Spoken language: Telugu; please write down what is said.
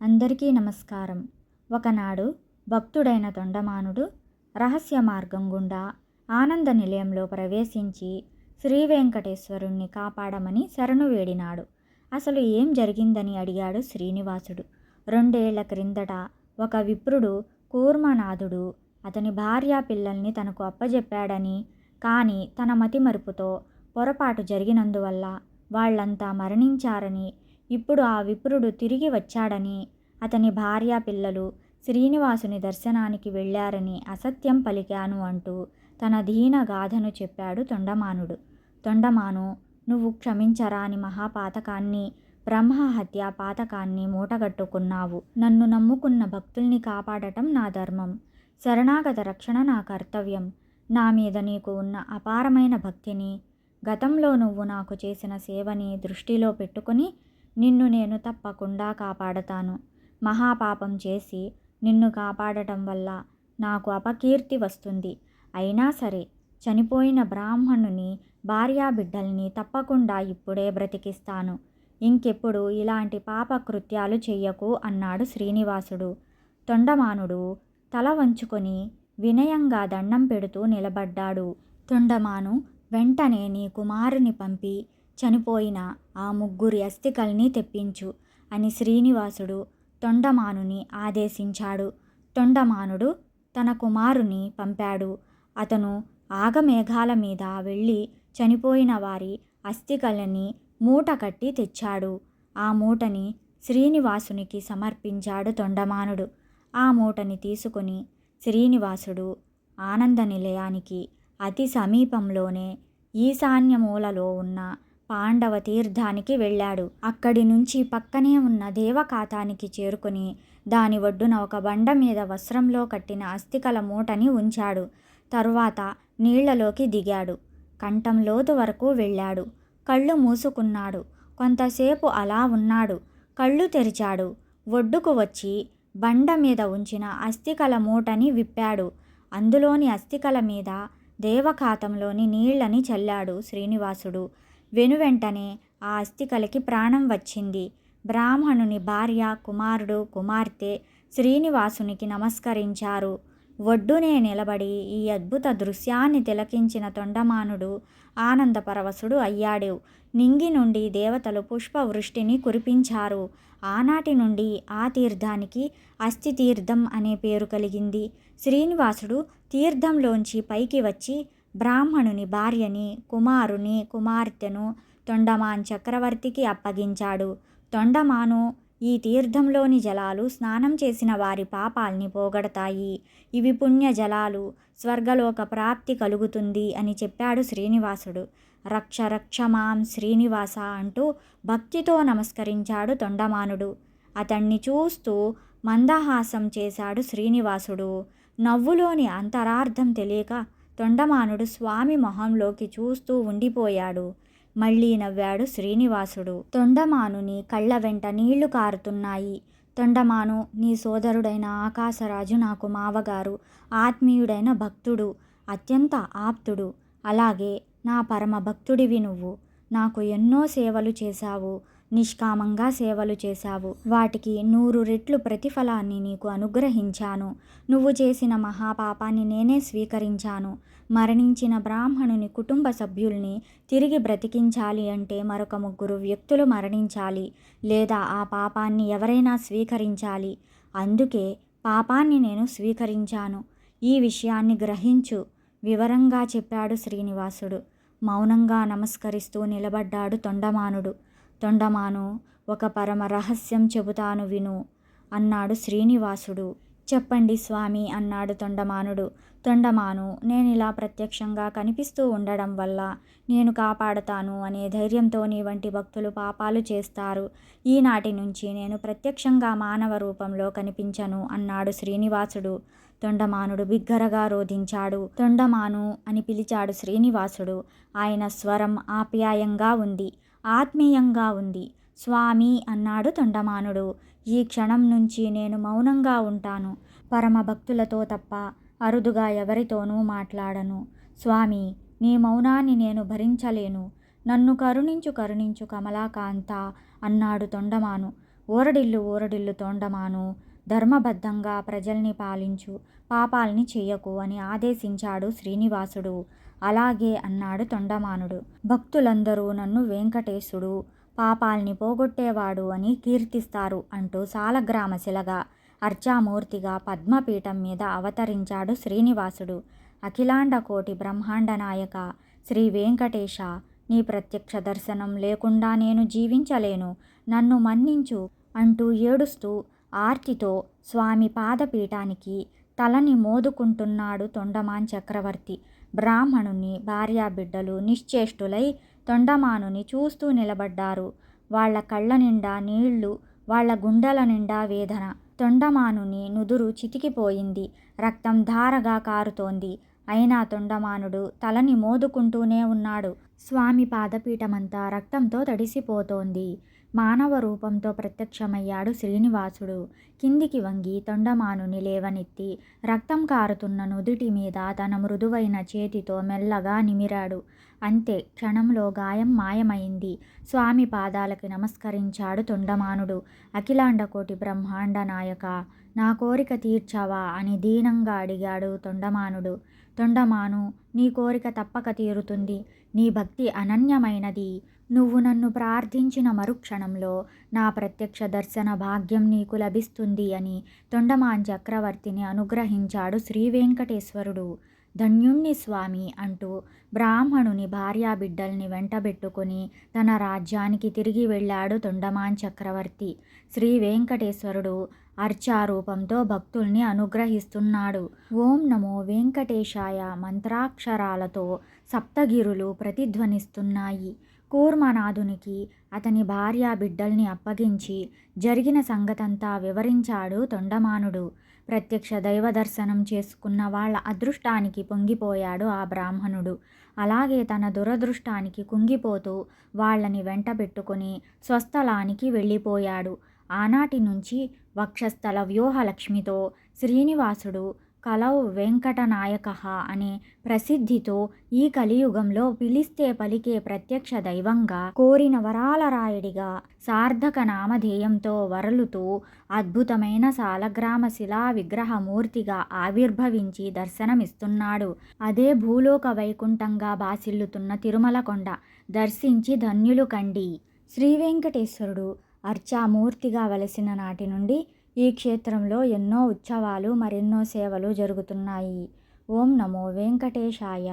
అందరికీ నమస్కారం. ఒకనాడు భక్తుడైన తొండమానుడు రహస్య మార్గం గుండా ఆనంద నిలయంలో ప్రవేశించి శ్రీ వెంకటేశ్వరుణ్ణి కాపాడమని శరణు వేడినాడు. అసలు ఏం జరిగిందని అడిగాడు శ్రీనివాసుడు. రెండేళ్ళ క్రిందట ఒక విప్రుడు కూర్మనాథుడు అతని భార్య పిల్లల్ని తనకు అప్పజెప్పాడని కానీ తన మతిమరుపుతో పొరపాటు జరిగినందువల్ల వాళ్ళంతా మరణించారని ఇప్పుడు ఆ విప్రుడు తిరిగి వచ్చాడని అతని భార్య పిల్లలు శ్రీనివాసుని దర్శనానికి వెళ్ళారని అసత్యం పలికాను అంటూ తన దీన గాథను చెప్పాడు తొండమానుడు. తొండమాను నువ్వు క్షమించరాని మహాపాతకాన్ని బ్రహ్మహత్య పాతకాన్ని మూటగట్టుకున్నావు. నన్ను నమ్ముకున్న భక్తుల్ని కాపాడటం నా ధర్మం. శరణాగత రక్షణ నా కర్తవ్యం. నా మీద నీకు ఉన్న అపారమైన భక్తిని గతంలో నువ్వు నాకు చేసిన సేవని దృష్టిలో పెట్టుకుని నిన్ను నేను తప్పకుండా కాపాడతాను. మహాపాపం చేసి నిన్ను కాపాడటం వల్ల నాకు అపకీర్తి వస్తుంది. అయినా సరే చనిపోయిన బ్రాహ్మణుని భార్యాబిడ్డల్ని తప్పకుండా ఇప్పుడే బ్రతికిస్తాను. ఇంకెప్పుడు ఇలాంటి పాపకృత్యాలు చెయ్యకు అన్నాడు శ్రీనివాసుడు. తొండమానుడు తల వంచుకొని వినయంగా దండం పెడుతూ నిలబడ్డాడు. తొండమాను వెంటనే నీ కుమారుని పంపి చనిపోయిన ఆ ముగ్గురి అస్థికల్ని తెప్పించు అని శ్రీనివాసుడు తొండమానుని ఆదేశించాడు. తొండమానుడు తన కుమారుని పంపాడు. అతను ఆగమేఘాల మీద వెళ్ళి చనిపోయిన వారి అస్థికలని మూట కట్టి తెచ్చాడు. ఆ మూటని శ్రీనివాసునికి సమర్పించాడు తొండమానుడు. ఆ మూటని తీసుకుని శ్రీనివాసుడు ఆనంద నిలయానికి అతి సమీపంలోనే ఈశాన్య మూలలో ఉన్న పాండవ తీర్థానికి వెళ్ళాడు. అక్కడి నుంచి పక్కనే ఉన్న దేవకాతానికి చేరుకుని దాని ఒడ్డున ఒక బండ మీద వస్త్రంలో కట్టిన అస్థికల మూటని ఉంచాడు. తరువాత నీళ్ళలోకి దిగాడు. కంఠం లోతు వరకు వెళ్ళాడు. కళ్ళు మూసుకున్నాడు. కొంతసేపు అలా ఉన్నాడు. కళ్ళు తెరిచాడు. ఒడ్డుకు వచ్చి బండ మీద ఉంచిన అస్థికల మూటని విప్పాడు. అందులోని అస్థికల మీద దేవఖాతంలోని నీళ్ళని చల్లాడు శ్రీనివాసుడు. వెనువెంటనే ఆ అస్థికలకి ప్రాణం వచ్చింది. బ్రాహ్మణుని భార్య కుమారుడు కుమార్తె శ్రీనివాసునికి నమస్కరించారు. ఒడ్డునే నిలబడి ఈ అద్భుత దృశ్యాన్ని తిలకించిన తొండమానుడు ఆనందపరవశుడు అయ్యాడు. నింగి నుండి దేవతలు పుష్పవృష్టిని కురిపించారు. ఆనాటి నుండి ఆ తీర్థానికి అస్థితీర్థం అనే పేరు కలిగింది. శ్రీనివాసుడు తీర్థంలోంచి పైకి వచ్చి బ్రాహ్మణుని భార్యని కుమారుని కుమార్తెను తొండమాన్ చక్రవర్తికి అప్పగించాడు. తొండమాను ఈ తీర్థంలోని జలాలు స్నానం చేసిన వారి పాపాల్ని పోగొడతాయి. ఇవి పుణ్య జలాలు స్వర్గలోక ప్రాప్తి కలుగుతుంది అని చెప్పాడు శ్రీనివాసుడు. రక్ష రక్ష మాం శ్రీనివాస అంటూ భక్తితో నమస్కరించాడు తొండమానుడు. అతణ్ణి చూస్తూ మందహాసం చేశాడు శ్రీనివాసుడు. నవ్వులోని అంతరార్థం తెలియక తొండమానుడు స్వామి మొహంలోకి చూస్తూ ఉండిపోయాడు. మళ్ళీ నవ్వాడు శ్రీనివాసుడు. తొండమానుని కళ్ళ వెంట నీళ్ళు కారుతున్నాయి. తొండమాను నీ సోదరుడైన ఆకాశరాజు నాకు మావగారు. ఆత్మీయుడైన భక్తుడు. అత్యంత ఆప్తుడు. అలాగే నా పరమ భక్తుడివి నువ్వు. నాకు ఎన్నో సేవలు చేశావు. నిష్కామంగా సేవలు చేశావు. వాటికి నూరు రెట్లు ప్రతిఫలాన్ని నీకు అనుగ్రహించాను. నువ్వు చేసిన మహాపాపాన్ని నేనే స్వీకరించాను. మరణించిన బ్రాహ్మణుని కుటుంబ సభ్యుల్ని తిరిగి బ్రతికించాలి అంటే మరొక ముగ్గురు వ్యక్తులు మరణించాలి. లేదా ఆ పాపాన్ని ఎవరైనా స్వీకరించాలి. అందుకే పాపాన్ని నేను స్వీకరించాను. ఈ విషయాన్ని గ్రహించు. వివరంగా చెప్పాడు శ్రీనివాసుడు. మౌనంగా నమస్కరిస్తూ నిలబడ్డాడు తొండమానుడు. తొండమాను ఒక పరమ రహస్యం చెబుతాను విను అన్నాడు శ్రీనివాసుడు. చెప్పండి స్వామి అన్నాడు తొండమానుడు. తొండమాను నేను ఇలా ప్రత్యక్షంగా కనిపిస్తూ ఉండడం వల్ల నేను కాపాడతాను అనే ధైర్యంతో నీ వంటి భక్తులు పాపాలు చేస్తారు. ఈనాటి నుంచి నేను ప్రత్యక్షంగా మానవ రూపంలో కనిపించను అన్నాడు శ్రీనివాసుడు. తొండమానుడు బిగ్గరగా రోధించాడు. తొండమాను అని పిలిచాడు శ్రీనివాసుడు. ఆయన స్వరం ఆప్యాయంగా ఉంది. ఆత్మీయంగా ఉంది. స్వామి అన్నాడు తొండమానుడు. ఈ క్షణం నుంచి నేను మౌనంగా ఉంటాను. పరమ భక్తులతో తప్ప అరుదుగా ఎవరితోనూ మాట్లాడను. స్వామి నీ మౌనాన్ని నేను భరించలేను. నన్ను కరుణించు కరుణించు కమలాకాంత అన్నాడు తొండమాను. ఊరడిల్లు ఊరడిల్లు తొండమాను. ధర్మబద్ధంగా ప్రజల్ని పాలించు పాపాల్ని చెయ్యకు అని ఆదేశించాడు శ్రీనివాసుడు. అలాగే అన్నాడు తొండమానుడు. భక్తులందరూ నన్ను వెంకటేశుడు పాపాల్ని పోగొట్టేవాడు అని కీర్తిస్తారు అంటూ సాలగ్రామ శిలగా అర్చామూర్తిగా పద్మపీఠం మీద అవతరించాడు శ్రీనివాసుడు. అఖిలాండ కోటి బ్రహ్మాండ నాయక శ్రీ వెంకటేశ నీ ప్రత్యక్ష దర్శనం లేకుండా నేను జీవించలేను నన్ను మన్నించు అంటూ ఏడుస్తూ ఆర్తితో స్వామి పాదపీఠానికి తలని మోదుకుంటున్నాడు తొండమాన్ చక్రవర్తి. బ్రాహ్మణుని భార్యాబిడ్డలు నిశ్చేష్టులై తొండమానుని చూస్తూ నిలబడ్డారు. వాళ్ళ కళ్ళ నిండా నీళ్ళు వాళ్ళ గుండెల నిండా వేదన. తొండమానుని నుదురు చితికిపోయింది. రక్తం ధారగా కారుతోంది. అయినా తొండమానుడు తలని మోదుకుంటూనే ఉన్నాడు. స్వామి పాదపీఠమంతా రక్తంతో తడిసిపోతోంది. మానవ రూపంతో ప్రత్యక్షమయ్యాడు శ్రీనివాసుడు. కిందికి వంగి తొండమానుని లేవనెత్తి రక్తం కారుతున్న నుదుటి మీద తన మృదువైన చేతితో మెల్లగా నిమిరాడు. అంతే క్షణంలో గాయం మాయమైంది. స్వామి పాదాలకి నమస్కరించాడు తొండమానుడు. అఖిలాండకోటి బ్రహ్మాండ నాయక నా కోరిక తీర్చావా అని దీనంగా అడిగాడు తొండమానుడు. తొండమాను నీ కోరిక తప్పక తీరుతుంది. నీ భక్తి అనన్యమైనది. నువ్వు నన్ను ప్రార్థించిన మరుక్షణంలో నా ప్రత్యక్ష దర్శన భాగ్యం నీకు లభిస్తుంది అని తొండమాన్ చక్రవర్తిని అనుగ్రహించాడు శ్రీ వెంకటేశ్వరుడు. ధన్యుణ్ణి స్వామి అంటూ బ్రాహ్మణుని భార్యాబిడ్డల్ని వెంటబెట్టుకుని తన రాజ్యానికి తిరిగి వెళ్ళాడు తొండమాన్ చక్రవర్తి. శ్రీ వెంకటేశ్వరుడు అర్చారూపంతో భక్తుల్ని అనుగ్రహిస్తున్నాడు. ఓం నమో వెంకటేశాయ మంత్రాక్షరాలతో సప్తగిరులు ప్రతిధ్వనిస్తున్నాయి. కూర్మనాథునికి అతని భార్య బిడ్డల్ని అప్పగించి జరిగిన సంగతంతా వివరించాడు తొండమానుడు. ప్రత్యక్ష దైవ దర్శనం చేసుకున్న వాళ్ళ అదృష్టానికి పొంగిపోయాడు ఆ బ్రాహ్మణుడు. అలాగే తన దురదృష్టానికి కుంగిపోతూ వాళ్ళని వెంట పెట్టుకుని స్వస్థలానికి వెళ్ళిపోయాడు. ఆనాటి నుంచి వక్షస్థల వ్యూహలక్ష్మితో శ్రీనివాసుడు కలౌ వెంకటనాయక అనే ప్రసిద్ధితో ఈ కలియుగంలో పిలిస్తే పలికే ప్రత్యక్ష దైవంగా కోరిన వరాల రాయుడిగా సార్థక నామధేయంతో వరలుతూ అద్భుతమైన సాలగ్రామ శిలా విగ్రహమూర్తిగా ఆవిర్భవించి దర్శనమిస్తున్నాడు. అదే భూలోక వైకుంఠంగా బాసిల్లుతున్న తిరుమల కొండ దర్శించి ధన్యులు కండి. శ్రీ వెంకటేశ్వరుడు అర్చామూర్తిగా వలసిన నాటి నుండి ఈ క్షేత్రంలో ఎన్నో ఉత్సవాలు మరెన్నో సేవలు జరుగుతున్నాయి. ఓం నమో వెంకటేశాయ.